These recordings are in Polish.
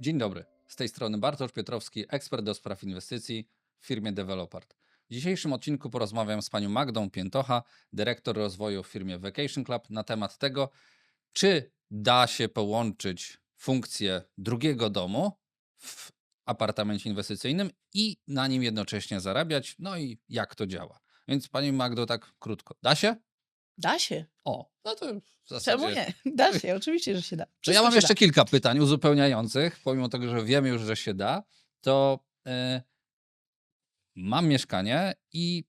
Dzień dobry. Z tej strony Bartosz Piotrowski, ekspert do spraw inwestycji w firmie Developart. W dzisiejszym odcinku porozmawiam z panią Magdą Piętocha, dyrektor rozwoju w firmie Vacation Club, na temat tego, czy da się połączyć funkcję drugiego domu w apartamencie inwestycyjnym i na nim jednocześnie zarabiać, no i jak to działa. Więc pani Magdo, tak krótko. Da się? Da się. O, no to w zasadzie... Czemu nie? Da się, oczywiście, że się da. To ja Wszystko mam jeszcze da. kilka pytań uzupełniających, pomimo tego, że wiemy już, że się da, to e, mam mieszkanie i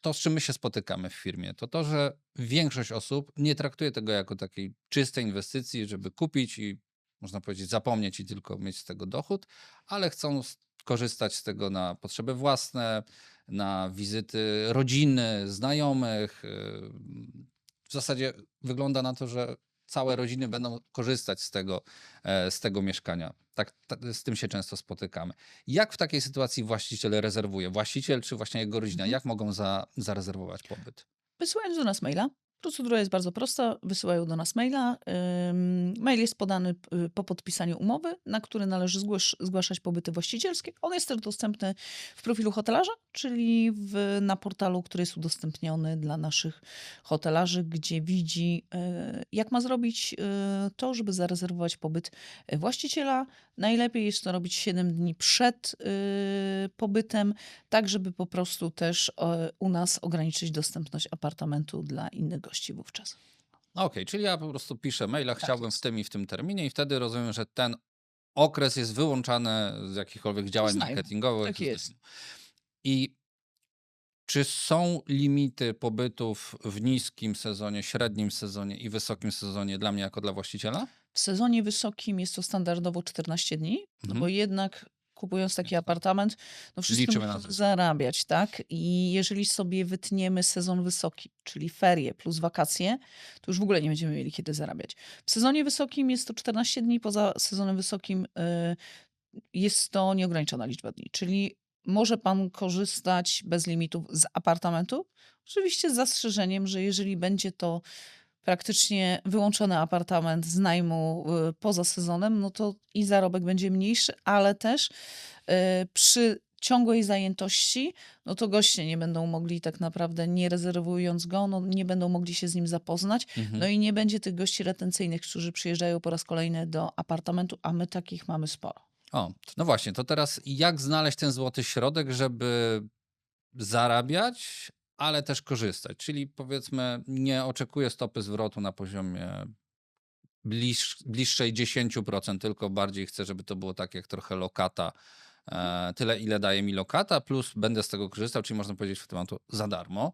to, z czym my się spotykamy w firmie, to to, że większość osób nie traktuje tego jako takiej czystej inwestycji, żeby kupić i można powiedzieć zapomnieć i tylko mieć z tego dochód, ale chcą korzystać z tego na potrzeby własne, na wizyty rodziny, znajomych. e, W zasadzie wygląda na to, że całe rodziny będą korzystać z tego, e, z tego mieszkania. Tak, ta- z tym się często spotykamy. Jak w takiej sytuacji właściciel rezerwuje? Właściciel czy właśnie jego rodzina? Mhm. Jak mogą za, zarezerwować pobyt? Wysyłając do nas maila. Procedura jest bardzo prosta. Wysyłają do nas maila. Mail jest podany y, po podpisaniu umowy, na który należy zgłasz, zgłaszać pobyty właścicielskie. On jest też dostępny w profilu hotelarza, czyli w, na portalu, który jest udostępniony dla naszych hotelarzy, gdzie widzi, y, jak ma zrobić y, to, żeby zarezerwować pobyt właściciela. Najlepiej jest to robić 7 dni przed pobytem, tak żeby po prostu też u nas ograniczyć dostępność apartamentu dla innych gości wówczas. Okej, czyli ja po prostu piszę maila, chciałbym w tym i w tym terminie i wtedy rozumiem, że ten okres jest wyłączany z jakichkolwiek działań marketingowych. Tak jest. I czy są limity pobytów w niskim sezonie, średnim sezonie i wysokim sezonie dla mnie jako dla właściciela? W sezonie wysokim jest to standardowo 14 dni, no Mhm. bo jednak kupując taki apartament, no zysk. zarabiać, tak? I jeżeli sobie wytniemy sezon wysoki, czyli ferie plus wakacje, to już w ogóle nie będziemy mieli kiedy zarabiać. W sezonie wysokim jest to 14 dni, poza sezonem wysokim y, jest to nieograniczona liczba dni, czyli może pan korzystać bez limitów z apartamentu, oczywiście z zastrzeżeniem, że jeżeli będzie to praktycznie wyłączony apartament z najmu y, poza sezonem, no to i zarobek będzie mniejszy, ale też y, przy ciągłej zajętości, no to goście nie będą mogli tak naprawdę, nie rezerwując go, no nie będą mogli się z nim zapoznać, Mhm. no i nie będzie tych gości retencyjnych, którzy przyjeżdżają po raz kolejny do apartamentu, a my takich mamy sporo. O, no właśnie, to teraz jak znaleźć ten złoty środek, żeby zarabiać, ale też korzystać? Czyli powiedzmy, nie oczekuję stopy zwrotu na poziomie bliż, bliższej 10%, tylko bardziej chcę, żeby to było tak jak trochę lokata. E, tyle, ile daje mi lokata, plus będę z tego korzystał, czyli można powiedzieć w tym momencie za darmo.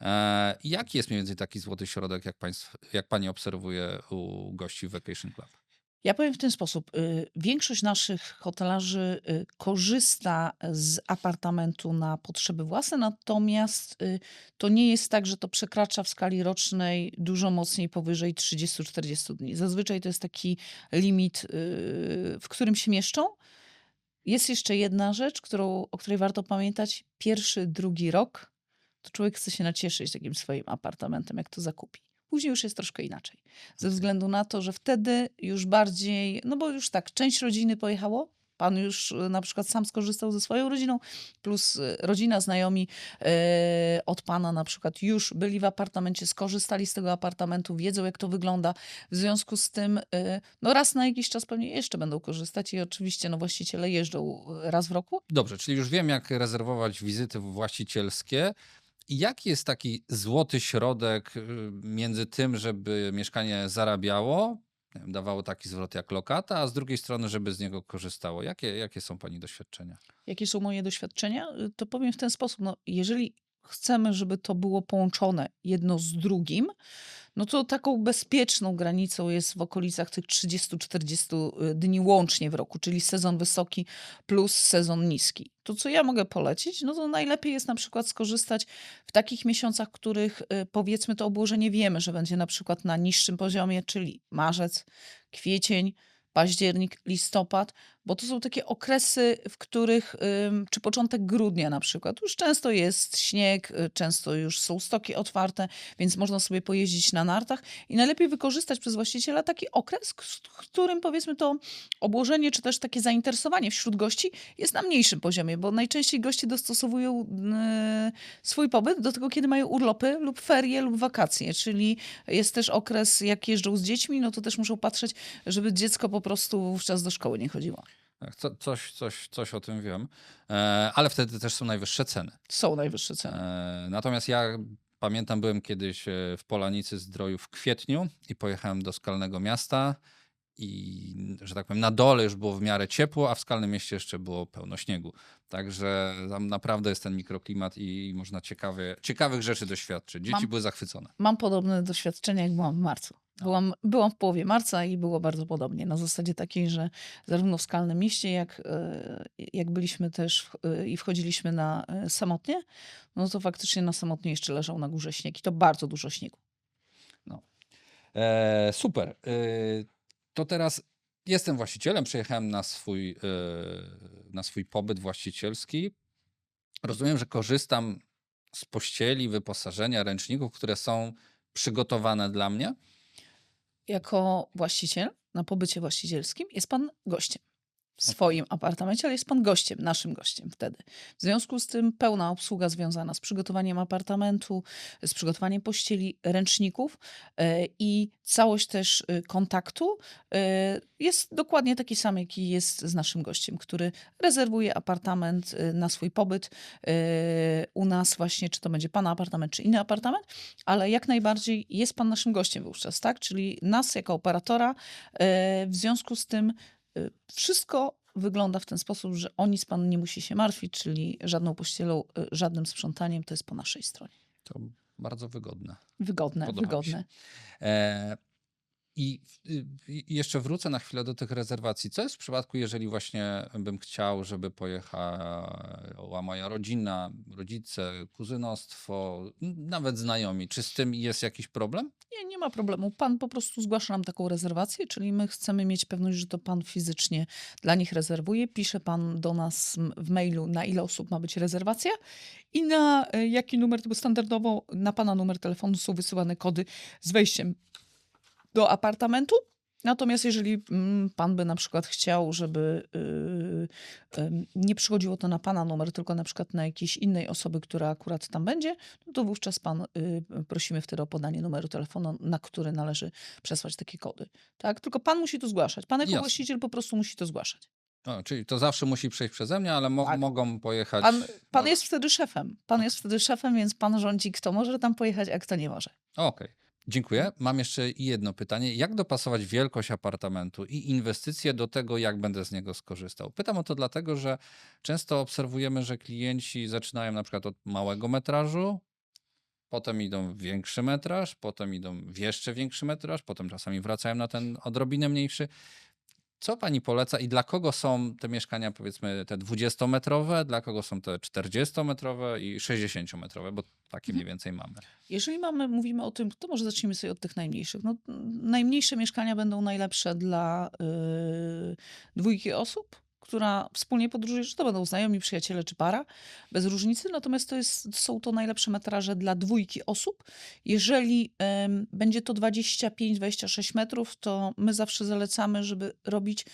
E, jaki jest mniej więcej taki złoty środek, jak, państw, jak pani obserwuje u gości w Vacation Club? Ja powiem w ten sposób. y, Większość naszych hotelarzy y, korzysta z apartamentu na potrzeby własne, natomiast y, to nie jest tak, że to przekracza w skali rocznej dużo mocniej powyżej 30-40 dni. Zazwyczaj to jest taki limit, w którym się mieszczą. Jest jeszcze jedna rzecz, którą, o której warto pamiętać. Pierwszy, drugi rok to człowiek chce się nacieszyć takim swoim apartamentem, jak to zakupi. Później już jest troszkę inaczej. Ze względu na to, że wtedy już bardziej, no bo już tak, część rodziny pojechało, pan już y, na przykład sam skorzystał ze swoją rodziną, plus y, rodzina, znajomi e, od pana na przykład już byli w apartamencie, skorzystali z tego apartamentu, wiedzą jak to wygląda. W związku z tym, no raz na jakiś czas pewnie jeszcze będą korzystać i oczywiście no właściciele jeżdżą raz w roku. Dobrze, czyli już wiem, jak rezerwować wizyty właścicielskie. Jaki jest taki złoty środek y, między tym, żeby mieszkanie zarabiało, dawało taki zwrot jak lokata, a z drugiej strony, żeby z niego korzystało? Jakie, jakie są Pani doświadczenia? Jakie są moje doświadczenia? Y, To powiem w ten sposób. No, jeżeli chcemy, żeby to było połączone jedno z drugim, no to taką bezpieczną granicą jest w okolicach tych 30-40 dni łącznie w roku, czyli sezon wysoki plus sezon niski. To, co ja mogę polecić, no to najlepiej jest na przykład skorzystać w takich miesiącach, w których y, powiedzmy to obłożenie wiemy, że będzie na przykład na niższym poziomie, czyli marzec, kwiecień, październik, listopad, bo to są takie okresy, w których, czy początek grudnia na przykład, już często jest śnieg, y, często już są stoki otwarte, więc można sobie pojeździć na nartach i najlepiej wykorzystać przez właściciela taki okres, w którym powiedzmy to obłożenie, czy też takie zainteresowanie wśród gości jest na mniejszym poziomie, bo najczęściej goście dostosowują y, swój pobyt do tego, kiedy mają urlopy lub ferie lub wakacje, czyli jest też okres, jak jeżdżą z dziećmi, no to też muszą patrzeć, żeby dziecko po prostu wówczas do szkoły nie chodziło. Co, coś, coś, coś o tym wiem, e, ale wtedy też są najwyższe ceny. Są najwyższe ceny. E, natomiast ja pamiętam, byłem kiedyś e, w Polanicy Zdroju w kwietniu i pojechałem do Skalnego Miasta i, że tak powiem, na dole już było w miarę ciepło, a w Skalnym Mieście jeszcze było pełno śniegu. Także tam naprawdę jest ten mikroklimat i można ciekawie, ciekawych rzeczy doświadczyć. Dzieci Mam- były zachwycone. Mam podobne doświadczenia, jak byłam w marcu. Byłam, byłam w połowie marca i było bardzo podobnie. Na zasadzie takiej, że zarówno w Skalnym Mieście, jak, e, jak byliśmy też w, e, i wchodziliśmy na e, samotnie, no to faktycznie na samotnie jeszcze leżał na górze śnieg i to bardzo dużo śniegu. E, super. E, to teraz jestem właścicielem, przyjechałem na swój, e, na swój pobyt właścicielski. Rozumiem, że korzystam z pościeli, wyposażenia, ręczników, które są przygotowane dla mnie. Jako właściciel na pobycie właścicielskim jest pan gościem. Swoim apartamencie, ale jest pan gościem, naszym gościem wtedy. W związku z tym pełna obsługa związana z przygotowaniem apartamentu, z przygotowaniem pościeli, ręczników e, i całość też e, kontaktu e, jest dokładnie taki sam, jaki jest z naszym gościem, który rezerwuje apartament na swój pobyt u nas właśnie, czy to będzie pana apartament, czy inny apartament, ale jak najbardziej jest pan naszym gościem wówczas, tak? Czyli nas jako operatora, w związku z tym wszystko wygląda w ten sposób, że o nic pan nie musi się martwić, czyli żadną pościelą, e, żadnym sprzątaniem, to jest po naszej stronie. To bardzo wygodne. Wygodne, Podoba wygodne. E, I y, i jeszcze wrócę na chwilę do tych rezerwacji. Co jest w przypadku, jeżeli właśnie bym chciał, żeby pojechała moja rodzina, rodzice, kuzynostwo, nawet znajomi? Czy z tym jest jakiś problem? Nie, nie ma problemu. Pan po prostu zgłasza nam taką rezerwację, czyli my chcemy mieć pewność, że to pan fizycznie dla nich rezerwuje. Pisze pan do nas w mailu, na ile osób ma być rezerwacja i na e, jaki numer, bo standardowo na pana numer telefonu są wysyłane kody z wejściem do apartamentu. Natomiast jeżeli mm, pan by na przykład chciał, żeby yy, em, nie przychodziło to na pana numer, tylko na przykład na jakiejś innej osoby, która akurat tam będzie, no to wówczas pan y, prosimy wtedy o podanie numeru telefonu, na który należy przesłać takie kody. Tak? Tylko pan musi to zgłaszać. Pan jako Jasne. właściciel po prostu musi to zgłaszać. Czyli to zawsze musi przejść przeze mnie, ale mo- Tak. mogą pojechać. Pan, pan no, jest wtedy szefem. Pan jest wtedy szefem, więc pan rządzi, kto może tam pojechać, a kto nie może. Okej. Dziękuję. Mam jeszcze jedno pytanie. Jak dopasować wielkość apartamentu i inwestycje do tego, jak będę z niego skorzystał? Pytam o to dlatego, że często obserwujemy, że klienci zaczynają na przykład od małego metrażu, potem idą w większy metraż, potem idą w jeszcze większy metraż, potem czasami wracają na ten odrobinę mniejszy. Co pani poleca i dla kogo są te mieszkania, powiedzmy, te 20-metrowe, dla kogo są te 40-metrowe i 60-metrowe, bo takie mniej więcej mamy. Jeżeli mamy, mówimy o tym, to może zacznijmy sobie od tych najmniejszych. No, najmniejsze mieszkania będą najlepsze dla yy, dwójki osób, która wspólnie podróżuje, czy to będą znajomi, przyjaciele czy para, bez różnicy. Natomiast to jest, są to najlepsze metraże dla dwójki osób. Jeżeli będzie to 25-26 metrów, to my zawsze zalecamy, żeby robić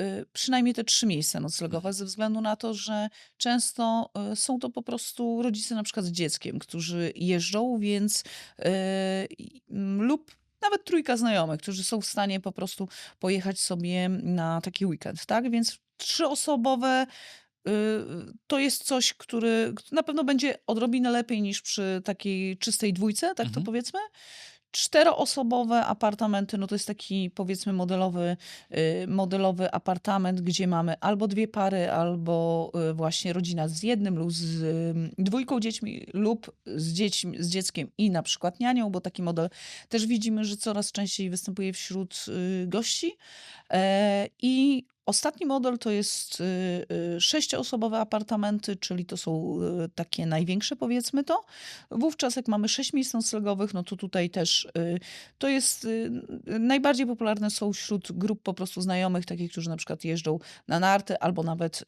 y, przynajmniej te trzy miejsca noclegowe, ze względu na to, że często y, są to po prostu rodzice na przykład z dzieckiem, którzy jeżdżą, więc y, lub nawet trójka znajomych, którzy są w stanie po prostu pojechać sobie na taki weekend, tak? Więc trzyosobowe y, to jest coś, który na pewno będzie odrobinę lepiej niż przy takiej czystej dwójce, tak to Mhm. powiedzmy. Czteroosobowe apartamenty, no to jest taki powiedzmy modelowy, y, modelowy apartament, gdzie mamy albo dwie pary, albo y, właśnie rodzina z jednym lub z y, dwójką dziećmi lub z, dziećmi, z dzieckiem i na przykład nianią, bo taki model też widzimy, że coraz częściej występuje wśród gości. E, I Ostatni model to jest y, y, sześcioosobowe apartamenty, czyli to są y, takie największe, powiedzmy to. Wówczas, jak mamy sześć miejsc noclegowych, no to tutaj też to jest najbardziej popularne są wśród grup po prostu znajomych, takich, którzy na przykład jeżdżą na narty, albo nawet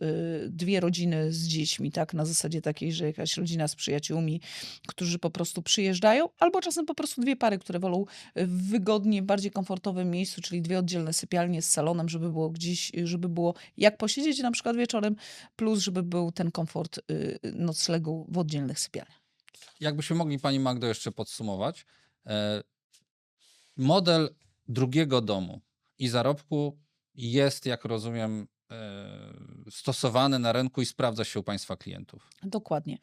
dwie rodziny z dziećmi, tak, na zasadzie takiej, że jakaś rodzina z przyjaciółmi, którzy po prostu przyjeżdżają, albo czasem po prostu dwie pary, które wolą w wygodnie, bardziej komfortowym miejscu, czyli dwie oddzielne sypialnie z salonem, żeby było gdzieś, żeby było jak posiedzieć na przykład wieczorem, plus żeby był ten komfort y, noclegu w oddzielnych sypialniach. Jakbyśmy mogli Pani Magdo jeszcze podsumować, e, model drugiego domu i zarobku jest, jak rozumiem, e, stosowany na rynku i sprawdza się u Państwa klientów. Dokładnie.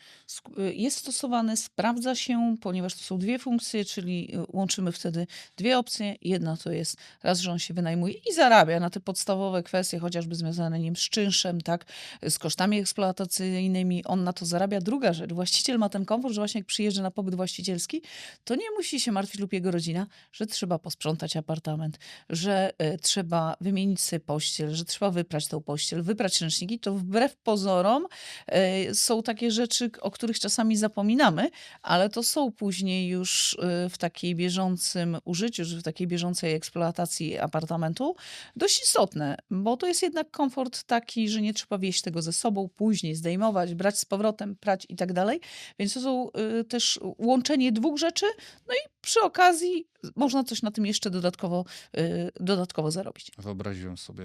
Y, Jest stosowany, sprawdza się, ponieważ to są dwie funkcje, czyli y, łączymy wtedy dwie opcje. Jedna to jest raz, że on się wynajmuje i zarabia na te podstawowe kwestie, chociażby związane wiem, z czynszem, tak, z kosztami eksploatacyjnymi. On na to zarabia. Druga rzecz, właściciel ma ten komfort, że właśnie jak przyjeżdża na pobyt właścicielski, to nie musi się martwić lub jego rodzina, że trzeba posprzątać apartament, że y, trzeba wymienić sobie pościel, że trzeba wyprać tą pościel, wyprać To wbrew pozorom e, są takie rzeczy, o których czasami zapominamy, ale to są później już e, w takiej bieżącym użyciu, w takiej bieżącej eksploatacji apartamentu dość istotne, bo to jest jednak komfort taki, że nie trzeba wieść tego ze sobą, później zdejmować, brać z powrotem, prać i tak dalej. Więc to są e, też łączenie dwóch rzeczy, no i przy okazji można coś na tym jeszcze dodatkowo, dodatkowo zarobić. Wyobraziłem sobie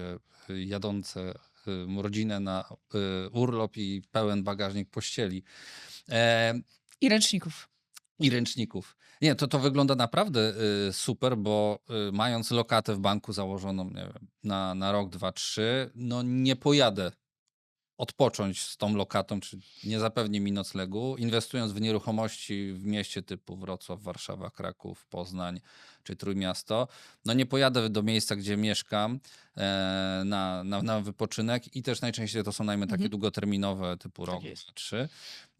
jadące rodzinę na y, urlop i pełen bagażnik pościeli. E, I ręczników. I ręczników. Nie, to, to wygląda naprawdę y, super, bo y, mając lokatę w banku założoną wiem, na, na rok, dwa, trzy, no nie pojadę odpocząć z tą lokatą, czy nie zapewni mi noclegu, inwestując w nieruchomości w mieście typu Wrocław, Warszawa, Kraków, Poznań czy Trójmiasto, no nie pojadę do miejsca, gdzie mieszkam e, na, na, na wypoczynek i też najczęściej to są najmy takie Mhm. długoterminowe typu Tak rok, trzy.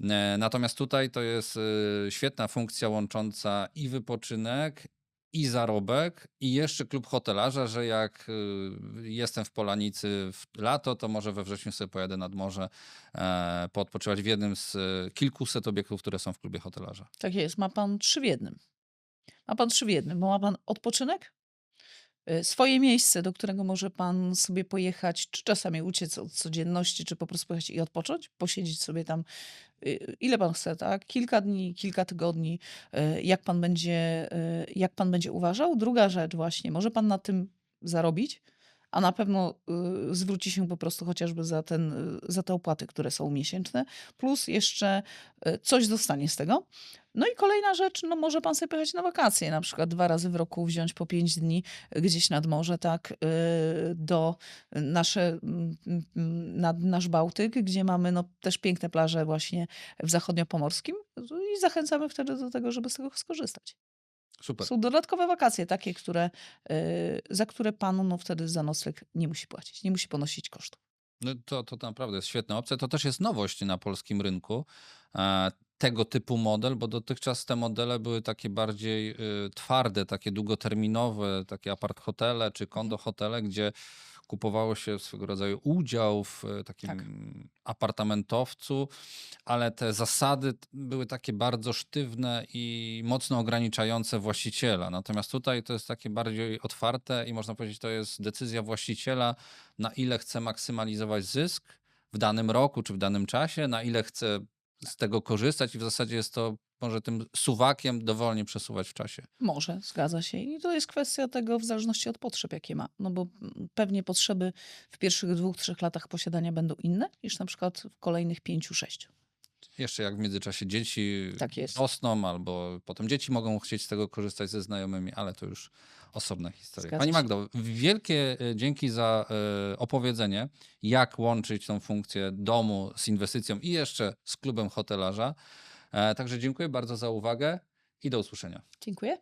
E, Natomiast tutaj to jest y, świetna funkcja łącząca i wypoczynek, i zarobek, i jeszcze klub hotelarza, że jak y, jestem w Polanicy w lato, to może we wrześniu sobie pojadę nad morze e, poodpoczywać w jednym z y, kilkuset obiektów, które są w klubie hotelarza. Tak jest, ma pan trzy w jednym. Ma pan trzy w jednym, bo ma pan odpoczynek, swoje miejsce, do którego może pan sobie pojechać, czy czasami uciec od codzienności, czy po prostu pojechać i odpocząć, posiedzieć sobie tam y, ile pan chce, tak? Kilka dni, kilka tygodni, y, jak pan będzie, y, jak pan będzie uważał. Druga rzecz właśnie, może pan na tym zarobić, a na pewno y, zwróci się po prostu chociażby za, ten, y, za te opłaty, które są miesięczne, plus jeszcze y, coś dostanie z tego. No i kolejna rzecz, no może pan sobie pojechać na wakacje, na przykład dwa razy w roku wziąć po pięć dni gdzieś nad morze, tak, y, do nasze, mm, mm, nad nasz Bałtyk, gdzie mamy no, też piękne plaże właśnie w zachodniopomorskim i zachęcamy wtedy do tego, żeby z tego skorzystać. Super. Są dodatkowe wakacje takie, które, y, za które pan no, wtedy za nocleg nie musi płacić, nie musi ponosić kosztów. No to, to naprawdę jest świetna opcja. To też jest nowość na polskim rynku. Tego typu model, bo dotychczas te modele były takie bardziej y, twarde, takie długoterminowe, takie apart hotele czy kondo hotele, gdzie kupowało się swego rodzaju udział w e, takim Tak. apartamentowcu, ale te zasady były takie bardzo sztywne i mocno ograniczające właściciela. Natomiast tutaj to jest takie bardziej otwarte i można powiedzieć, to jest decyzja właściciela, na ile chce maksymalizować zysk w danym roku czy w danym czasie, na ile chce z tego korzystać i w zasadzie jest to może tym suwakiem dowolnie przesuwać w czasie. Może, zgadza się. I to jest kwestia tego w zależności od potrzeb, jakie ma. No bo pewnie potrzeby w pierwszych dwóch, trzech latach posiadania będą inne niż na przykład w kolejnych pięciu, sześciu. Jeszcze jak w międzyczasie dzieci Tak jest. rosną, albo potem dzieci mogą chcieć z tego korzystać ze znajomymi, ale to już osobna historia. Zgadza Pani. Magdo, wielkie e, dzięki za e, opowiedzenie, jak łączyć tą funkcję domu z inwestycją i jeszcze z klubem hotelarza. E, Także dziękuję bardzo za uwagę i do usłyszenia. Dziękuję.